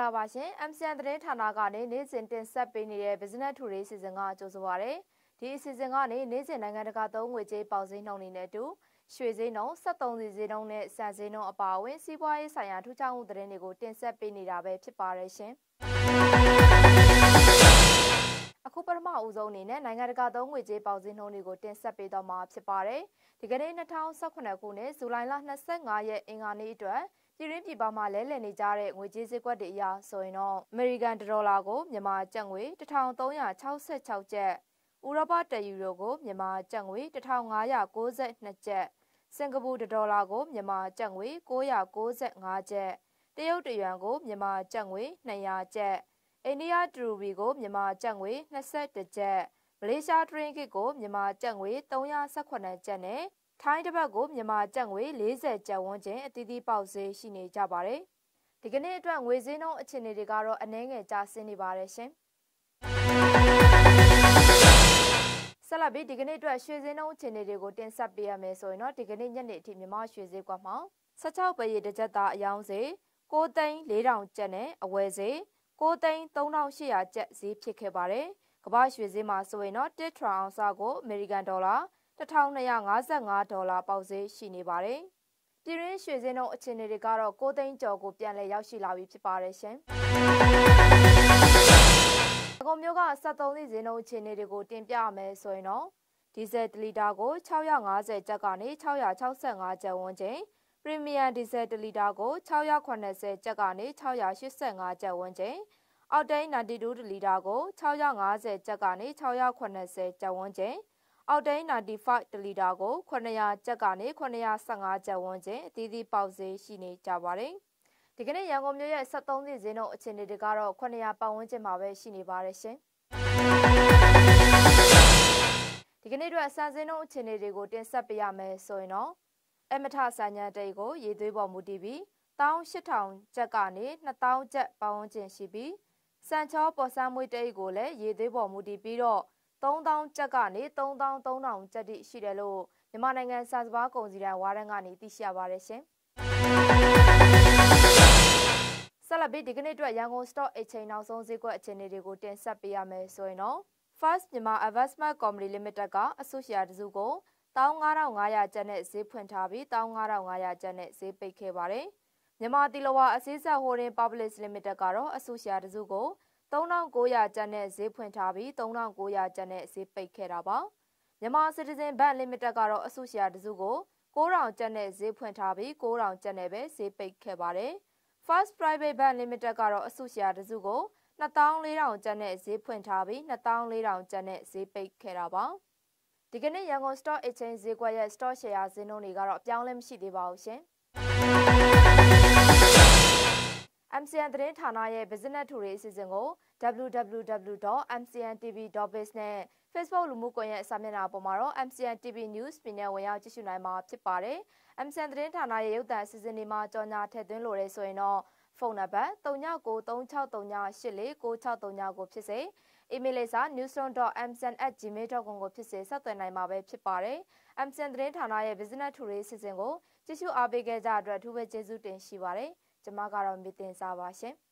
္ဂလာပါရှင် MCN သတင်းဌာနကနေနေ့စဉ်တင်ဆက်ပေးနေတဲ့ Business Today စီစဉ်ကကြိုဆိုပါရစေဒီအစီအစဉ်ကနေနေ့စဉ်နိုင်ငံတကာသုံးငွေကြေးပေါက်ဈေးနှုန်းတွေနဲ့အတူရွှေဈေးနှုန်း73စီဈေးနှုန်းနဲ့စံဈေးနှုန်းအပါအဝင်စီးပွားရေးဆိုင်ရာထူးခြားမှုသတင်းတွေကိုတင်ဆက်ပေးနေတာပဲဖြစ်ပါတယ်ရှင်အခုပထမအဦးဆုံးအနေနဲ့နိုင်ငံတကာသုံးငွေကြေးပေါက်ဈေးနှုန်းတွေကိုတင်ဆက်ပေးတော့မှာဖြစ်ပါတယ်ဒီကနေ့2018ခုနှစ်ဇူလိုင်လ25ရက်အင်္ဂါနေ့အတွက် ပြည်ရင်းပြည်ပမှာလဲလှယ်နေကြတဲ့ငွေကြေးစည်းကွက်တွေအရဆိုရင်တော့အမေရိကန်ဒေါ်လာကိုမြန်မာကျပ်ငွေ1366ကျပ်ဥရောပတယူရိုကိုမြန်မာကျပ်ငွေ1592ကျပ်စင်ကာပူဒေါ်လာကိုမြန်မာကျပ်ငွေ995ကျပ်တရုတ်တယွမ်ကိုမြန်မာကျပ်ငွေ200ကျပ်အိန္ဒိယဒရူဘီကိုမြန်မာကျပ်ငွေ22ကျပ်မလေးရှားထရင်ကစ်ကိုမြန်မာကျပ်ငွေ318ကျပ်နဲ့ ထိုင်းတစ်ပတ်ကိုမြန်မာကျပ်ငွေ40ကျပ်ဝန်းကျင်အသီးသီးပေါက်ဈေးရှိနေကြပါတယ်။ဒီကနေ့အတွက်ငွေဈေးနှုန်းအခြေအနေတွေကတော့အနည်းငယ်ကျဆင်းနေပါတယ်ရှင်။ဆက်လက်ပြီးဒီကနေ့အတွက်ရွှေဈေးနှုန်းအခြေအနေတွေကိုတင်ဆက်ပေးရမယ်ဆိုရင်တော့ဒီကနေ့ညနေအထိမြန်မာရွှေဈေးကွက်မှာ16ပဲရတစ်ကြက်သားအယောင်ဈေး6သိန်း4000ကျပ်နဲ့အဝယ်ဈေး6သိန်း3800ကျပ်ဈေးဖြစ်ခဲ့ပါတယ်။ကမ္ဘာရွှေဈေးမှာဆိုရင်တော့1ထရာအောင်စကိုအမေရိကန်ဒေါ်လာ 1255ဒေါ်လာပေါက်ဈေးရှိနေပါတယ်။ပြည်ရင်းရွှေစင်းတို့အခြေအနေတွေကတော့6သိန်းကျော်ကိုပြန်လည်ရောက်ရှိလာပြီဖြစ်ပါတယ်ရှင်။အကုန်မျိုးက73စီစင်းတို့အခြေအနေတွေကိုတင်ပြရမယ်ဆိုရင်တော့ဒီဇယ်1လီတာကို650ကျပ်ကနေ665ကျပ်ဝန်းကျင်ပရီမီယံဒီဇယ်1လီတာကို680ကျပ်ကနေ685ကျပ်ဝန်းကျင်အောက်တိန်92လီတာကို650ကျပ်ကနေ680ကျပ်ဝန်းကျင် အောက်တိန်95တလီတာကို900ကျပ်ကနေ915ကျပ်ဝန်းကျင်အသီးသီးပေါက်ဈေးရှိနေကြပါတယ်။ဒီကနေ့ရန်ကုန်မြို့ရဲ့73စီဈေးနှုန်းအခြေအနေတွေကတော့900ပတ်ဝန်းကျင်မှာပဲရှိနေပါတယ်ရှင်။ဒီကနေ့အတွက်စံစင်းနှုန်းအခြေအနေတွေကိုတင်ဆက်ပေးရမယ်ဆိုရင်တော့အမထဆန်ညံတိတ်ကိုရေသွေးပေါ်မူတည်ပြီး18000ကျပ်ကနေ2000ကျပ်ပတ်ဝန်းကျင်ရှိပြီးစံချောပေါ်ဆန်းမွေးတိတ်ကိုလည်းရေသွေးပေါ်မူတည်ပြီးတော့ 3000ကျပ်ကနေ3300ကျပ်တိရှိတယ်လို့မြန်မာနိုင်ငံစာစပါးကုန်စည်တန်းဝါရန်ကနေသိရှိရပါတယ်ရှင်။ဆက်လက်ပြီးဒီကနေ့အတွက်ရန်ကုန် Stock Exchange နောက်ဆုံးဈေးကွက်အခြေအနေတွေကိုတင်ဆက်ပေးရမယ်ဆိုရင်တော့ First Myanmar Investment Company Limited ကအစုရှယ်ယာတစုကို15500ကျပ်နဲ့ဈေးဖွင့်ထားပြီး15500ကျပ်နဲ့ဈေးပိတ်ခဲ့ပါတယ်။မြန်မာတီလဝါအစည်းအဆက် Holding Public Limited ကတော့အစုရှယ်ယာတစုကို 3900ကျပ်နဲ့ဈေးဖွင့်ထားပြီး3900ကျပ်နဲ့ဈေးပိတ်ခဲ့တာပါမြန်မာစစ်တီဇင်ဘတ်လီမိတက်ကတော့အစုရှယ်ယာတစုကို9000ကျပ်နဲ့ဈေးဖွင့်ထားပြီး9000ကျပ်နဲ့ပဲဈေးပိတ်ခဲ့ပါတယ် First Private Bank Limited ကတော့အစုရှယ်ယာတစုကို2400ကျပ်နဲ့ဈေးဖွင့်ထားပြီး2400ကျပ်နဲ့ဈေးပိတ်ခဲ့တာပါဒီကနေ့ရန်ကုန် Stock Exchange ဈေးကွက်ရဲ့ Stock Share ဈေးနှုန်းတွေကတော့အပြောင်းလဲမရှိသေးပါဘူးရှင် MCN သတင်းဌာနရဲ့ Business Today အစီအစဉ်ကို www.mcntv.biz နဲ့ Facebook လူမှုကွန်ရက်စာမျက်နှာပေါ်မှာတော့ MCN TV News ပြင်နဲ့ဝင်ရောက်ကြည့်ရှုနိုင်မှာဖြစ်ပါတယ်။ MCN သတင်းဌာနရဲ့ရုပ်သံအစီအစဉ်တွေမှာကြော်ညာထည့်သွင်းလိုတဲ့ဆိုရင်တော့ဖုန်းနံပါတ်3993638639ကိုဖြစ်စေအီးမေးလ်လိပ်စာ newsroom.mcn@gmail.com ကိုဖြစ်စေဆက်သွယ်နိုင်မှာပဲဖြစ်ပါတယ်။ MCN သတင်းဌာနရဲ့ Business Today အစီအစဉ်ကိုကြည့်ရှုအားပေးခဲ့ကြတဲ့အတွက်အထူးပဲကျေးဇူးတင်ရှိပါတယ်။ ကျွန်မကတော့မီတင်စားပါရှင်။